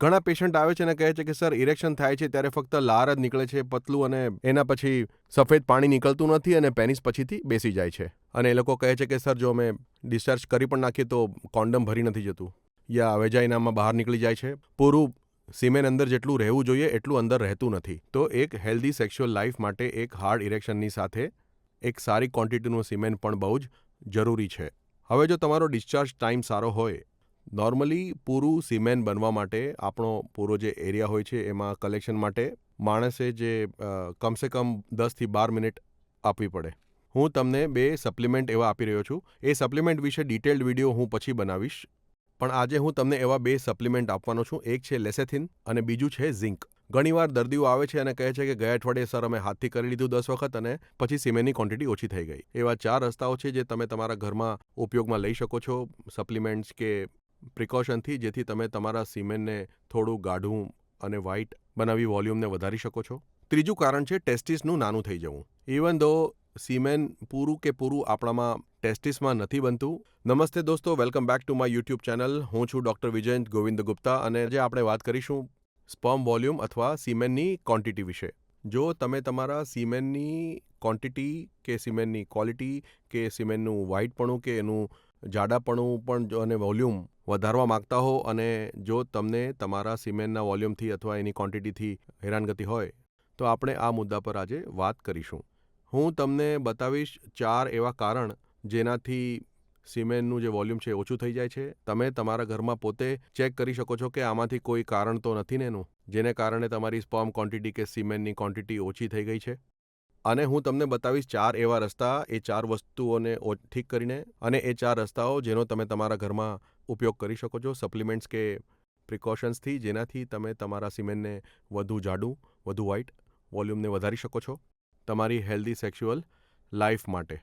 ઘણા પેશન્ટ આવે છે અને કહે છે કે, સર, ઇરેક્શન થાય છે, ત્યારે ફક્ત લાર જ નીકળે છે પતલું અને એના પછી સફેદ પાણી નીકળતું નથી અને પેનિસ પછીથી બેસી જાય છે. અને એ લોકો કહે છે કે, સર, જો અમે ડિસ્ચાર્જ કરી પણ નાખીએ તો કોન્ડમ ભરી નથી જતું યા વેજાઇનામાં બહાર નીકળી જાય છે. પૂરું સીમેન અંદર જેટલું રહેવું જોઈએ, એટલું અંદર રહેતું નથી. તો એક હેલ્ધી સેક્સ્યુઅલ લાઈફ માટે એક હાર્ડ ઇરેક્શનની સાથે એક સારી ક્વોન્ટિટીનું સિમેન પણ બહુ જ જરૂરી છે. હવે જો તમારો ડિસ્ચાર્જ ટાઈમ સારો હોય નોર્મલી પૂરું સિમેન્ટ બનવા માટે આપણો પૂરો જે એરિયા હોય છે એમાં કલેક્શન માટે માણસે જે કમસે કમ દસથી બાર મિનિટ આપવી પડે. હું તમને બે સપ્લિમેન્ટ એવા આપી રહ્યો છું. એ સપ્લિમેન્ટ વિશે ડિટેલ્ડ વીડિયો હું પછી બનાવીશ. પણ આજે હું તમને એવા બે સપ્લિમેન્ટ આપવાનો છું. એક છે લેસેથિન અને બીજું છે ઝિંક. ઘણીવાર દર્દીઓ આવે છે અને કહે છે કે ગયા અઠવાડિયે સર અમે હાથથી કરી લીધું દસ વખત અને પછી સિમેન્ટની ક્વોન્ટિટી ઓછી થઈ ગઈ. એવા ચાર રસ્તાઓ છે જે તમે તમારા ઘરમાં ઉપયોગમાં લઈ શકો છો. સપ્લિમેન્ટ્સ કે પ્રિકોશનથી, જેથી તમે તમારા સિમેન્ટને થોડું ગાઢું અને વ્હાઇટ બનાવી વોલ્યુમને વધારી શકો છો. ત્રીજું કારણ છે, ટેસ્ટિસનું નાનું થઈ જવું. ઇવન ધો સીમેન પૂરું કે પૂરું આપણામાં ટેસ્ટિસમાં નથી બનતું, નમસ્તે દોસ્તો, welcome back to my YouTube channel. હું છું ડૉક્ટર વિજયંત ગોવિંદ ગુપ્તા અને આજે આપણે વાત કરીશું સ્પર્મ વોલ્યુમ અથવા સીમેનની ક્વોન્ટિટી વિશે. જો તમે તમારા સીમેનની ક્વોન્ટિટી કે સીમેનની ક્વોલિટી કે સીમેનનું વ્હાઇટપણું કે એનું જાડાપણું પણ જો અને વોલ્યુમ વધારવા માગતા હો અને જો તમને તમારા સિમેન્ટના વોલ્યુમથી અથવા એની ક્વોન્ટિટીથી હેરાનગતિ હોય, તો આપણે આ મુદ્દા પર આજે વાત કરીશું. હું તમને બતાવીશ ચાર એવા કારણ જેનાથી સિમેન્ટનું જે વોલ્યુમ છે ઓછું થઈ જાય છે. તમે તમારા ઘરમાં પોતે ચેક કરી શકો છો કે આમાંથી કોઈ કારણ તો નથી ને એનું, જેને કારણે તમારી સ્પર્મ ક્વોન્ટિટી કે સિમેન્ટની ક્વોન્ટિટી ઓછી થઈ ગઈ છે? અને હું તમને બતાવીશ ચાર એવા રસ્તા, એ ચાર વસ્તુઓને ઠીક કરીને અને એ ચાર રસ્તાઓ જેનો તમે તમારા ઘરમાં ઉપયોગ કરી શકો છો, સપ્લિમેન્ટ્સ કે પ્રિકોશન્સથી જેનાથી તમે તમારા સિમેન્ટને વધુ જાડું, વધુ વ્હાઇટ વોલ્યુમને વધારી શકો છો તમારી હેલ્ધી સેક્સ્યુઅલ લાઈફ માટે.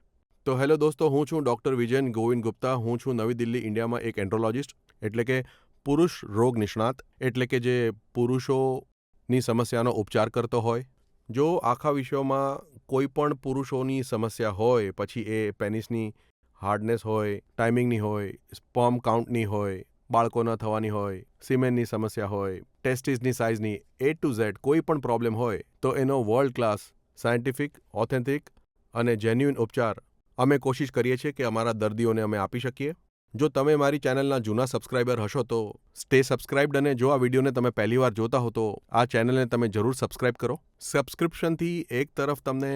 તો હેલો દોસ્તો, હું છું ડૉક્ટર વિજયન ગોવિંદ ગુપ્તા, હું છું નવી દિલ્હી, ઇન્ડિયામાં એક એન્ડ્રોલોજિસ્ટ, એટલે કે પુરુષ રોગ નિષ્ણાત, એટલે કે જે પુરુષોની સમસ્યાનો ઉપચાર કરતો હોય જો આખા વિશ્વમાં કોઈ પણ પુરુષોની સમસ્યા હોય, પછી એ પેનિસની હાર્ડનેસ હોય ટાઈમિંગની હોય સ્પર્મ કાઉન્ટની હોય બાળકો ન થવાની હોય સિમેન્ટની સમસ્યા હોય ટેસ્ટિસની સાઇઝની એ ટુ ઝેડ કોઈ પણ પ્રોબ્લેમ હોય, તો એનો વર્લ્ડ ક્લાસ સાયન્ટિફિક ઓથેન્ટિક અને જેન્યુઇન ઉપચાર અમે કોશિશ કરીએ છીએ કે અમારા દર્દીઓને અમે આપી શકીએ. જો તમે મારી ચેનલના જૂના સબસ્ક્રાઇબર હશો તો સ્ટે સબસ્ક્રાઇબ્ડ અને જો આ વિડીયોને તમે પહેલીવાર જોતા હો તો આ ચેનલને તમે જરૂર સબસ્ક્રાઇબ કરો. સબસ્ક્રિપ્શનથી એક તરફ તમને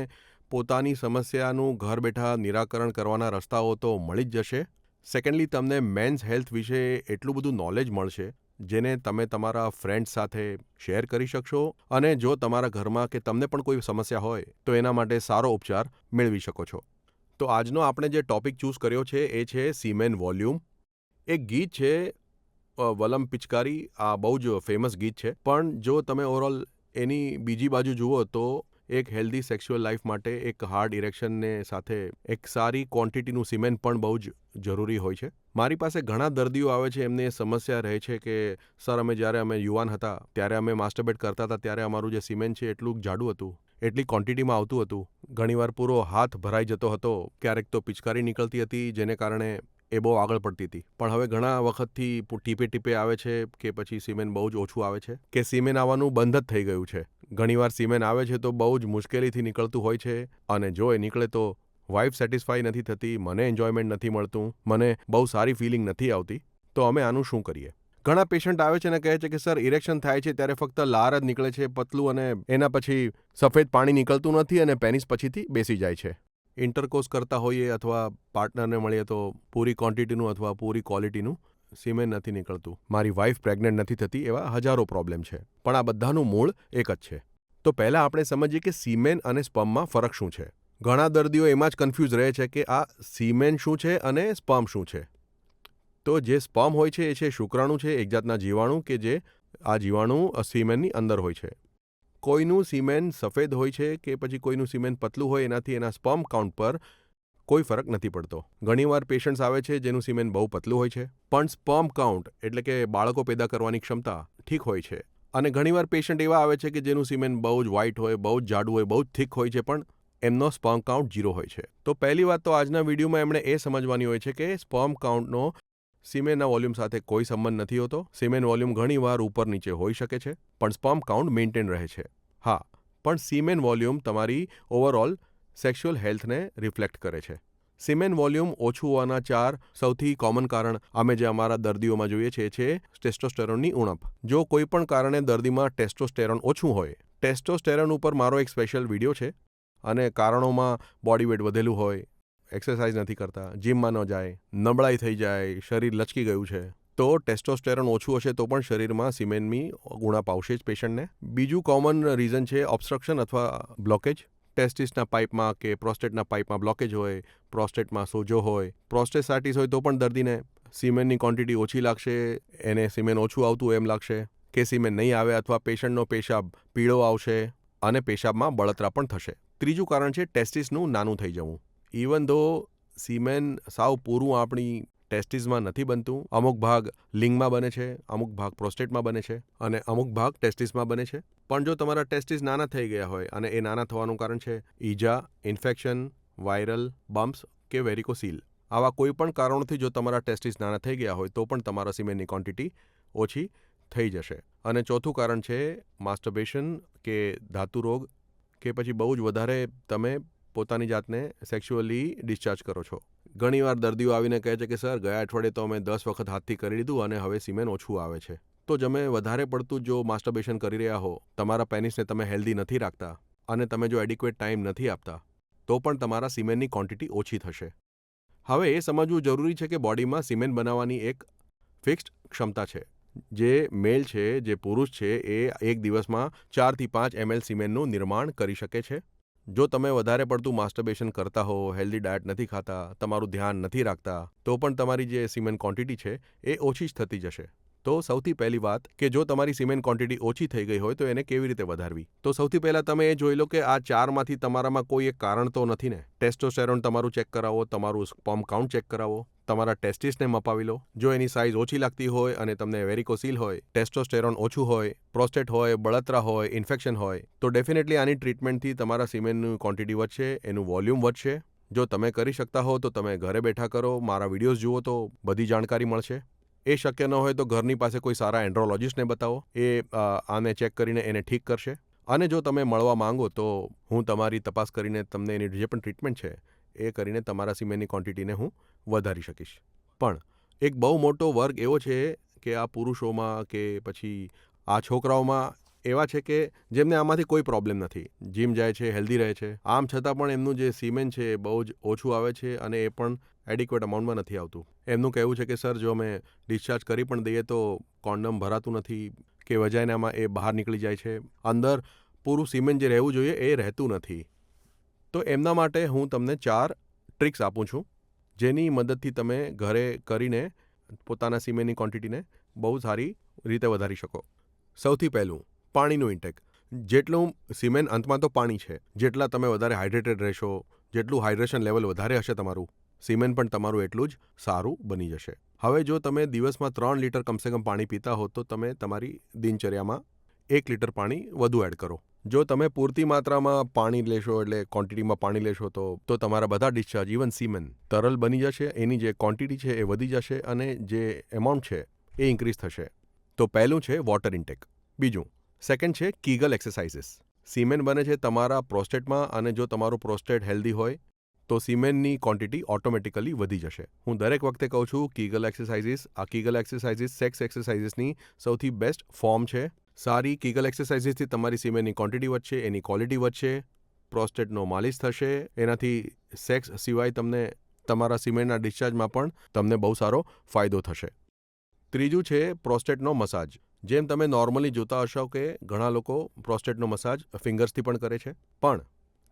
પોતાની સમસ્યાનું ઘર બેઠા નિરાકરણ કરવાના રસ્તાઓ તો મળી જ જશે. સેકન્ડલી તમને મેન્સ હેલ્થ વિશે એટલું બધું નોલેજ મળશે, જેને તમે તમારા ફ્રેન્ડ્સ સાથે શેર કરી શકશો અને જો તમારા ઘરમાં કે તમને પણ કોઈ સમસ્યા હોય, તો એના માટે સારો ઉપચાર મેળવી શકો છો. તો આજનો આપણે જે ટોપિક ચૂઝ કર્યો છે એ છે સીમેન વોલ્યુમ. એક ગીત છે વલમ પિચકારી, આ બહુ જ ફેમસ ગીત છે. પણ જો તમે ઓવરઓલ એની બીજી બાજુ જુઓ તો એક હેલ્ધી સેક્સ્યુઅલ લાઈફ માટે એક હાર્ડ ઇરેક્શનને સાથે એક સારી ક્વોન્ટિટીનું સિમેન્ટ પણ બહુ જ જરૂરી હોય છે. મારી પાસે ઘણા દર્દીઓ આવે છે, એમને એ સમસ્યા રહે છે કે, સર, અમે જ્યારે અમે યુવાન હતા, ત્યારે અમે માસ્ટરબેટ કરતા હતા, ત્યારે અમારું જે સિમેન્ટ છે એટલું જાડું હતું. એટલી ક્વોન્ટિટીમાં આવતું હતું. ઘણીવાર પૂરો હાથ ભરાઈ જતો હતો, ક્યારેક તો પિચકારી નીકળતી હતી, જેને કારણે એ બહુ આગળ પડતી હતી. પણ હવે ઘણા વખતથી ટીપે ટીપે આવે છે કે પછી સિમેન્ટ બહુ જ ઓછું આવે છે, કે સિમેન્ટ આવવાનું બંધ જ થઈ ગયું છે. ઘણીવાર સિમેન્ટ આવે છે તો બહુ જ મુશ્કેલીથી નીકળતું હોય છે, અને જો એ નીકળે તો વાઇફ સેટિસ્ફાઈ નથી થતી, મને એન્જોયમેન્ટ નથી મળતું, મને બહુ સારી ફિલિંગ નથી આવતી. તો અમે આનું શું કરીએ? ઘણા પેશન્ટ આવે છે અને કહે છે કે, સર ઇરેક્શન થાય છે ત્યારે ફક્ત લાર જ નીકળે છે, પતલું અને એના પછી સફેદ પાણી નીકળતું નથી અને પેનિસ પછીથી બેસી જાય છે. ઇન્ટરકોર્સ કરતા હોઈએ અથવા પાર્ટનરને મળીએ તો પૂરી ક્વોન્ટિટીનું અથવા પૂરી ક્વોલિટીનું સિમેન નથી નીકળતું. મારી વાઇફ પ્રેગ્નન્ટ નથી થતી એવા હજારો પ્રોબ્લેમ છે. પણ આ બધાનું મૂળ એક જ છે. તો પહેલાં આપણે સમજીએ કે સીમેન અને સ્પમમાં ફરક શું છે? ઘણા દર્દીઓ એમાં જ કન્ફ્યુઝ રહે છે કે આ સીમેન શું છે અને સ્પર્મ શું છે? તો જે સ્પર્મ હોય છે એ છે શુક્રાણુ છે, એક જાતના જીવાણુ કે જે આ જીવાણુ સિમેનની અંદર હોય છે. કોઈનું સિમેન સફેદ હોય છે કે પછી કોઈનું સિમેન પતલું હોય એનાથી એના સ્પર્મ કાઉન્ટ પર કોઈ ફરક નથી પડતો. ઘણીવાર પેશન્ટ્સ આવે છે જેનું સિમેન બહુ પતલું હોય છે, પણ સ્પર્મ કાઉન્ટ એટલે કે બાળકો પેદા કરવાની ક્ષમતા ઠીક હોય છે. અને ઘણીવાર પેશન્ટ એવા આવે છે કે જેનું સિમેન બહુ જ વ્હાઇટ હોય, બહુ જ જાડું હોય, બહુ જ થીક હોય છે, પણ એમનો સ્પર્મ કાઉન્ટ ઝીરો હોય છે. તો પહેલી વાત તો આજના વિડીયોમાં એમણે એ સમજવાની હોય છે કે સ્પર્મ કાઉન્ટનો સિમેનના વોલ્યુમ સાથે કોઈ સંબંધ નથી હોતો. સિમેન વોલ્યુમ ઘણીવાર ઉપર નીચે હોઈ શકે છે, પણ સ્પર્મ કાઉન્ટ મેન્ટેન રહે છે. હા, પણ સિમેન વોલ્યુમ તમારી ઓવરઓલ સેક્સ્યુઅલ હેલ્થને રિફ્લેક્ટ કરે છે. સિમેન વોલ્યુમ ઓછું હોવાના ચાર સૌથી કોમન કારણ અમે જે અમારા દર્દીઓમાં જોઈએ છીએ, છે ટેસ્ટોસ્ટેરોનની ઉણપ. જો કોઈ પણ કારણે દર્દીમાં ટેસ્ટોસ્ટેરોન ઓછું હોય, ટેસ્ટોસ્ટેરોન ઉપર મારો એક સ્પેશિયલ વીડિયો છે અને કારણોમાં બોડી વેટ વધેલું હોય એક્સરસાઇઝ નથી કરતા જીમમાં ન જાય, નબળાઈ થઈ જાય, શરીર લચકી ગયું છે, તો ટેસ્ટોસ્ટેરોન ઓછું હશે તો પણ શરીરમાં સિમેનની ગુણા પાવશે જ પેશન્ટને. બીજું કોમન રીઝન છે ઓબ્સ્ટ્રક્શન અથવા બ્લોકેજ ટેસ્ટિસના પાઇપમાં કે પ્રોસ્ટેટના પાઇપમાં બ્લોકેજ હોય પ્રોસ્ટેટમાં સોજો હોય પ્રોસ્ટેસાઇટિસ હોય તો પણ દર્દીને સિમેનની ક્વોન્ટિટી ઓછી લાગશે, એને સિમેન ઓછું આવતું એમ લાગશે કે સિમેન નહીં આવે અથવા પેશન્ટનો પેશાબ પીળો આવશે અને પેશાબમાં બળતરા પણ થશે. ત્રીજું કારણ છે ટેસ્ટિસનું નાનું થઈ જવું. ઇવન ધો સિમેન સાવ પૂરું આપણી ટેસ્ટિસમાં નથી બનતું, અમુક ભાગ લિંગમાં બને છે, અમુક ભાગ પ્રોસ્ટેટમાં બને છે અને અમુક ભાગ ટેસ્ટિસમાં બને છે. પણ જો તમારા ટેસ્ટિસ નાના થઈ ગયા હોય અને એ નાના થવાનું કારણ છે ઈજા ઇન્ફેક્શન વાયરલ બમ્પ્સ કે વેરિકોસીલ આવા કોઈ પણ કારણોથી જો તમારા ટેસ્ટિસ નાના થઈ ગયા હોય તો પણ તમારા સિમેનની ક્વોન્ટિટી ઓછી થઈ જશે. અને ચોથું કારણ છે માસ્ટરબેશન કે ધાતુ રોગ કે પછી બહુ જ વધારે તમે પોતાની જાતને સેક્સ્યુઅલી ડિસ્ચાર્જ કરો છો. ઘણીવાર દર્દીઓ આવીને કહે છે કે, સર, ગયા અઠવાડિયે તો અમે દસ વખત હાથથી કરી લીધું અને હવે સિમેન ઓછું આવે છે. તો તમે વધારે પડતું જો માસ્ટરબેશન કરી રહ્યા હો, તમારા પેનિસને તમે હેલ્ધી નથી રાખતા અને તમે જો એડિક્વેટ ટાઈમ નથી આપતા, તો પણ તમારા સિમેનની ક્વોન્ટિટી ઓછી થશે. હવે એ સમજવું જરૂરી છે કે બોડીમાં સિમેન બનાવવાની એક ફિક્સ્ડ ક્ષમતા છે. જે મેલ છે, જે પુરુષ છે, એ એક દિવસમાં ચારથી પાંચ એમએલ સિમેનનું નિર્માણ કરી શકે છે. જો તમે વધારે પડતું માસ્ટરબેશન કરતા હો હેલ્ધી ડાયટ નથી ખાતા, તમારું ધ્યાન નથી રાખતા, તો પણ તમારી જે સિમેન ક્વોન્ટિટી છે, એ ઓછી જ થતી જશે. તો સૌથી પહેલી વાત કે જો તમારી સિમેન્ટ ક્વોન્ટિટી ઓછી થઈ ગઈ હોય તો એને કેવી રીતે વધારવી? તો સૌથી પહેલાં તમે એ જોઈ લો કે આ ચારમાંથી તમારામાં કોઈ એક કારણ તો નથી ને? ટેસ્ટોસ્ટેરોન તમારું ચેક કરાવો, તમારું સ્પોમ કાઉન્ટ ચેક કરાવો, તમારા ટેસ્ટિસને મપાવી લો. જો એની સાઇઝ ઓછી લાગતી હોય અને તમને વેરિકોસીલ હોય ટેસ્ટોસ્ટેરોન ઓછું હોય પ્રોસ્ટેટ હોય, બળતરા હોય ઇન્ફેક્શન હોય, તો ડેફિનેટલી આની ટ્રીટમેન્ટથી તમારા સિમેન્ટનું ક્વોન્ટિટી વધશે, એનું વોલ્યુમ વધશે. જો તમે કરી શકતા હો તો તમે ઘરે બેઠા કરો, મારા વિડીયોઝ જુઓ તો બધી જાણકારી મળશે. એ શક્ય ન હોય તો ઘરની પાસે કોઈ સારા એન્ડ્રોલોજિસ્ટને બતાવો. એ આને ચેક કરીને એને ઠીક કરશે. અને જો તમે મળવા માંગો તો હું તમારી તપાસ કરીને તમને એની જે પણ ટ્રીટમેન્ટ છે, એ કરીને તમારા સિમેન્ટની ક્વોન્ટિટીને હું વધારી શકીશ. પણ એક બહુ મોટો વર્ગ એવો છે કે આ પુરુષોમાં કે પછી આ છોકરાઓમાં એવા છે કે જેમને આમાંથી કોઈ પ્રોબ્લેમ નથી. જીમ જાય છે હેલ્ધી રહે છે. આમ છતાં પણ એમનું જે સીમેન છે એ બહુ જ ઓછું આવે છે અને એ પણ એડિક્વેટ અમાઉન્ટમાં નથી આવતું. એમનું કહેવું છે કે, સર, જો અમે ડિસ્ચાર્જ કરી પણ દઈએ તો કોન્ડમ ભરાતું નથી કે વજાયનામાં એ બહાર નીકળી જાય છે. અંદર પૂરું સિમેન્ટ જે રહેવું જોઈએ એ રહેતું નથી. તો એમના માટે હું તમને ચાર ટ્રિક્સ આપું છું, જેની મદદથી તમે ઘરે કરીને પોતાના સિમેન્ટની ક્વોન્ટિટીને બહુ સારી રીતે વધારી શકો. સૌથી પહેલું પાણીનું ઇન્ટેક જેટલું સિમેન્ટ અંતમાં તો પાણી છે. જેટલા તમે વધારે હાઇડ્રેટેડ રહેશો, જેટલું હાઇડ્રેશન લેવલ વધારે હશે તમારું, સિમેન્ટ પણ તમારું એટલું જ સારું બની જશે. હવે જો તમે દિવસમાં ત્રણ લીટર કમસે કમ પાણી પીતા હો, તો તમે તમારી દિનચર્યામાં એક લીટર પાણી વધુ એડ કરો. જો તમે પૂરતી માત્રામાં પાણી લેશો, એટલે ક્વોન્ટિટીમાં પાણી લેશો, તો તો તમારા બધા ડિસ્ચાર્જ ઇવન સીમેન તરલ બની જશે, એની જે ક્વોન્ટિટી છે એ વધી જશે અને જે એમાઉન્ટ છે એ ઇન્ક્રીઝ થશે. તો પહેલું છે વોટર ઇન્ટેક બીજું સેકન્ડ છે કીગલ એક્સરસાઇઝીસ સીમેન બને છે તમારા પ્રોસ્ટેટમાં અને જો તમારું પ્રોસ્ટેટ હેલ્ધી હોય, તો સીમેનની ક્વોન્ટિટી ઓટોમેટિકલી વધી જશે. હું દરેક વખતે કહું છું કીગલ એક્સરસાઇઝીસ આ કીગલ એક્સરસાઇઝીસ સેક્સ એક્સરસાઇઝીસની સૌથી બેસ્ટ ફોર્મ છે. સારી કીગલ એક્સરસાઇઝીસથી તમારી સિમેન્ટની ક્વોન્ટિટી વધશે, એની ક્વોલિટી વધશે પ્રોસ્ટેટનો માલિશ થશે, એનાથી સેક્સ સિવાય તમને તમારા સિમેન્ટના ડિસ્ચાર્જમાં પણ તમને બહુ સારો ફાયદો થશે. ત્રીજું છે પ્રોસ્ટેટનો મસાજ જેમ તમે નોર્મલી જોતા હશો કે ઘણા લોકો પ્રોસ્ટેટનો મસાજ ફિંગર્સથી પણ કરે છે. પણ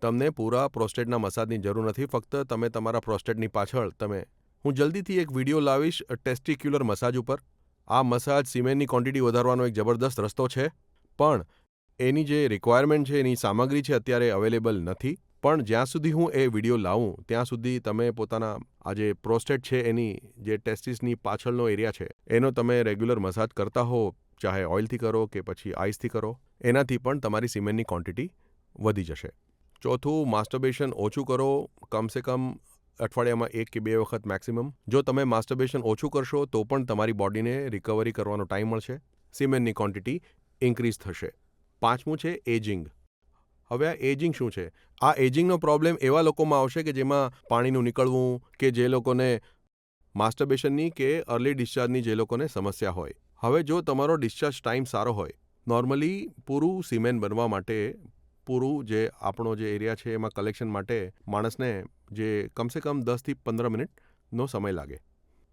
તમને પૂરા પ્રોસ્ટેટના મસાજની જરૂર નથી, ફક્ત તમે તમારા પ્રોસ્ટેટની પાછળ તમે હું જલ્દીથી એક વીડિયો લાવીશ ટેસ્ટિક્યુલર મસાજ ઉપર. આ મસાજ સિમેન્ટની ક્વોન્ટિટી વધારવાનો એક જબરદસ્ત રસ્તો છે. પણ એની જે રિક્વાયરમેન્ટ છે, એની સામગ્રી છે, અત્યારે અવેલેબલ નથી. પણ જ્યાં સુધી હું એ વીડિયો લાવું, ત્યાં સુધી તમે પોતાના આ જે પ્રોસ્ટેટ છે, એની જે ટેસ્ટિસની પાછળનો એરિયા છે, એનો તમે રેગ્યુલર મસાજ કરતા હો ચાહે ઓઇલથી કરો કે પછી આઈસથી કરો, એનાથી પણ તમારી સિમેન્ટની ક્વોન્ટિટી વધી જશે. ચોથું માસ્ટરબેશન ઓછું કરો, કમસે કમ અઠવાડિયામાં એક કે બે વખત મેક્સિમમ જો તમે માસ્ટરબેશન ઓછું કરશો, તો પણ તમારી બોડીને રિકવરી કરવાનો ટાઈમ મળશે. સિમેન્ટની ક્વોન્ટિટી ઇન્ક્રીઝ થશે. પાંચમું છે એજિંગ હવે આ એજિંગ શું છે? આ એજિંગનો પ્રોબ્લેમ એવા લોકોમાં આવશે કે જેમાં પાણીનું નીકળવું કે જે લોકોને માસ્ટરબેશનની કે અર્લી ડિસ્ચાર્જની જે લોકોને સમસ્યા હોય. હવે જો તમારો ડિસ્ચાર્જ ટાઈમ સારો હોય નોર્મલી પૂરું સિમેન બનવા માટે, પૂરું જે આપણો જે એરિયા છે એમાં કલેક્શન માટે માણસને જે કમસે કમ દસથી પંદર મિનિટનો સમય લાગે.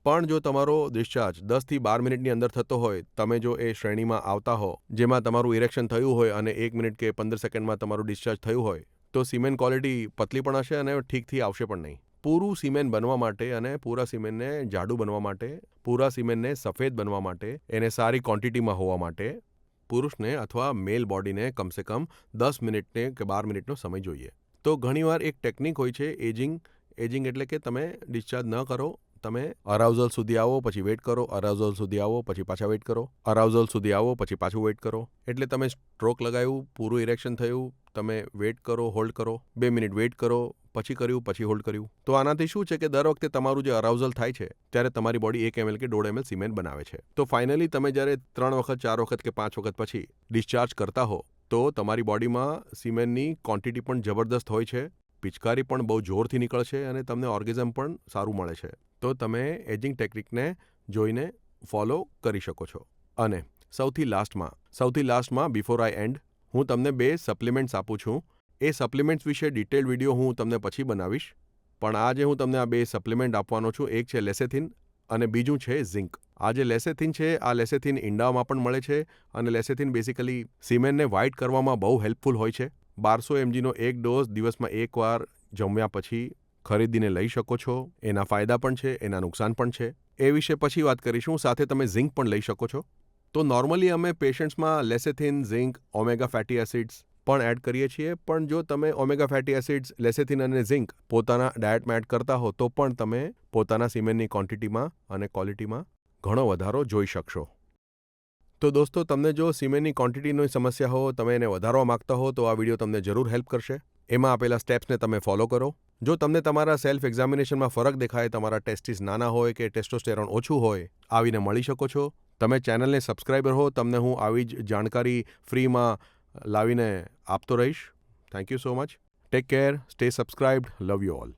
પણ જો તમારો ડિસ્ચાર્જ દસથી બાર મિનિટની અંદર થતો હોય, તમે જો એ શ્રેણીમાં આવતા હો, જેમાં તમારું ઇરેક્શન થયું હોય અને એક મિનિટ કે પંદર સેકન્ડમાં તમારું ડિસ્ચાર્જ થયું હોય, તો સિમેન્ટ ક્વોલિટી પતલી પણ હશે અને ઠીકથી આવશે પણ નહીં. પૂરું સિમેન્ટ બનવા માટે અને પૂરા સિમેન્ટને જાડું બનવા માટે, પૂરા સિમેન્ટને સફેદ બનવા માટે, એને સારી ક્વોન્ટિટીમાં હોવા માટે પુરુષને અથવા મેલ બોડીને કમસે કમ દસ મિનિટને કે બાર મિનિટનો સમય જોઈએ. તો ઘણીવાર એક ટેકનિક હોય છે એજિંગ એજિંગ એટલે કે તમે ડિસ્ચાર્જ ન કરો, તમે અરાઉઝલ સુધી આવો, પછી વેઇટ કરો અરાઉઝલ સુધી આવો, પછી પાછા વેઇટ કરો અરાઉઝલ સુધી આવો, પછી પાછું વેઇટ કરો. એટલે તમે સ્ટ્રોક લગાવ્યું પૂરું ઇરેક્શન થયું, તમે વેઇટ કરો હોલ્ડ કરો, બે મિનિટ વેઇટ કરો પછી કર્યું, પછી હોલ્ડ કર્યું. તો આનાથી શું છે કે દર વખતે તમારું જે અરાઉઝલ થાય છે, ત્યારે તમારી બોડી એક એમએલ કે દોઢ એમએલ સિમેન્ટ બનાવે છે. તો ફાઇનલી તમે જ્યારે ત્રણ વખત, ચાર વખત કે પાંચ વખત પછી ડિસ્ચાર્જ કરતા હો, તો તમારી બોડીમાં સિમેન્ટની ક્વોન્ટિટી પણ જબરદસ્ત હોય છે, પિચકારી પણ બહુ જોરથી નીકળશે અને તમને ઓર્ગેઝમ પણ સારું મળે છે. તો તમે એજિંગ ટેકનિકને જોઈને ફોલો કરી શકો છો. અને સૌથી લાસ્ટમાં સૌથી લાસ્ટમાં બિફોર આઈ એન્ડ હું તમને બે સપ્લિમેન્ટ્સ આપું છું. એ સપ્લિમેન્ટ્સ વિશે ડિટેલ વીડિયો હું તમને પછી બનાવીશ. પણ આજે હું તમને આ બે સપ્લિમેન્ટ આપવાનો છું. એક છે લેસેથિન અને બીજું છે ઝિંક. આ જે લેસેથિન છે, આ લેસેથિન ઈંડામાં પણ મળે છે અને લેસેથિન બેસિકલી સિમેન્ટને વ્હાઇટ કરવામાં બહુ હેલ્પફુલ હોય છે. બારસો એમજીનો એક ડોઝ દિવસમાં એકવાર જમ્યા પછી ખરીદીને લઈ શકો છો. એના ફાયદા પણ છે, એના નુકસાન પણ છે. એ વિશે પછી વાત કરીશું. સાથે તમે ઝિંક પણ લઈ શકો છો. તો નોર્મલી અમે પેશન્ટ્સમાં lecithin, zinc, omega fatty acids પણ એડ કરીએ છીએ. પણ જો તમે ઓમેગા ફેટી એસિડ્સ લેસેથિન અને ઝિંક પોતાના ડાયટમાં એડ કરતા હો, તો પણ તમે પોતાના સિમેન્ટની ક્વોન્ટિટીમાં અને ક્વોલિટીમાં ઘણો વધારો જોઈ શકશો. તો દોસ્તો, તમને જો સિમેન્ટની ક્વોન્ટિટીની સમસ્યા હો, તમે એને વધારવા માગતા હો, તો આ વીડિયો તમને જરૂર હેલ્પ કરશે. એમાં આપેલા સ્ટેપ્સને તમે ફોલો કરો. જો તમને તમારા સેલ્ફ એક્ઝામિનેશનમાં ફરક દેખાય, તમારા ટેસ્ટિસ નાના હોય કે ટેસ્ટોસ્ટેરોન ઓછું હોય, આવીને મળી શકો છો. તમે ચેનલને સબસ્ક્રાઈબર હો, તમને હું આવી જ જાણકારી ફ્રીમાં લાવીને આપતો રહીશ. Thank you so much take care stay subscribed love you all